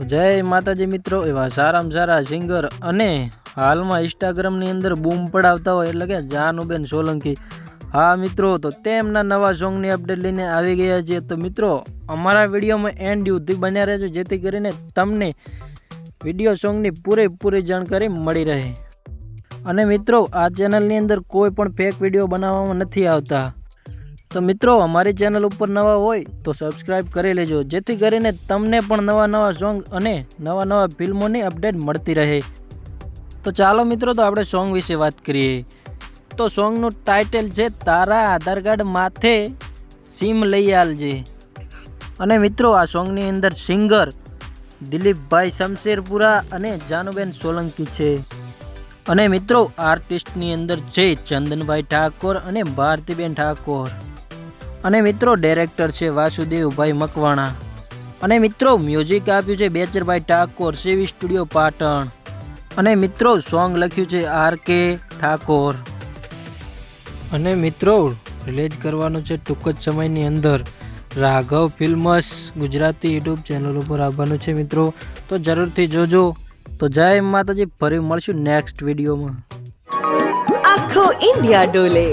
જય માતાજી મિત્રો, એવા સારામાં સારા સિંગર અને હાલમાં ઇન્સ્ટાગ્રામની અંદર બૂમ પડાવતા હોય એટલે કે જાનુબેન સોલંકી. હા મિત્રો, તો તેમના નવા સોંગની અપડેટ લઈને આવી ગયા છીએ. તો મિત્રો, અમારા વિડીયોમાં એન્ડ સુધી બન્યા રહેજો, જેથી કરીને તમને વીડિયો સોંગની પૂરેપૂરી જાણકારી મળી રહે. અને મિત્રો, આ ચેનલની અંદર કોઈ પણ ફેક વીડિયો બનાવવામાં નથી આવતા. તો મિત્રો, અમારી ચેનલ ઉપર નવા હોય તો સબસ્ક્રાઈબ કરી લેજો. જેથી કરીને તમને પણ નવા નવા સોંગ અને નવા નવા ફિલ્મોની અપડેટ મળતી રહે. તો ચાલો મિત્રો, તો આપણે સોંગ વિશે વાત કરીએ. તો સોંગનું ટાઇટલ છે, તારા આધાર કાર્ડ માથે સીમ લઈ આલજે. અને મિત્રો, આ સોંગની અંદર સિંગર દિલીપભાઈ શમશેરપુરા અને જાનુબેન સોલંકી છે. અને મિત્રો આર્ટિસ્ટની અંદર છે ચંદનભાઈ ઠાકોર અને ભારતીબેન ઠાકોર. અને મિત્રો ડાયરેક્ટર છે વાસુદેવભાઈ મકવાણા. અને મિત્રો મ્યુઝિક આપ્યું છે બેચરભાઈ ઠાકોર, સીવી સ્ટુડિયો પાટણ. અને મિત્રો સોંગ લખ્યું છે આર કે ઠાકોર. અને મિત્રો રિલીઝ કરવાનું છે ટૂંક જ સમયની અંદર. Raghav films Gujarati YouTube channel ઉપર આવવાનું છે મિત્રો. તો જરૂરથી જોજો. તો જય માતાજી, ફરી મળશું નેક્સ્ટ વિડીયોમાં આખો ઇન્ડિયા ડોલે.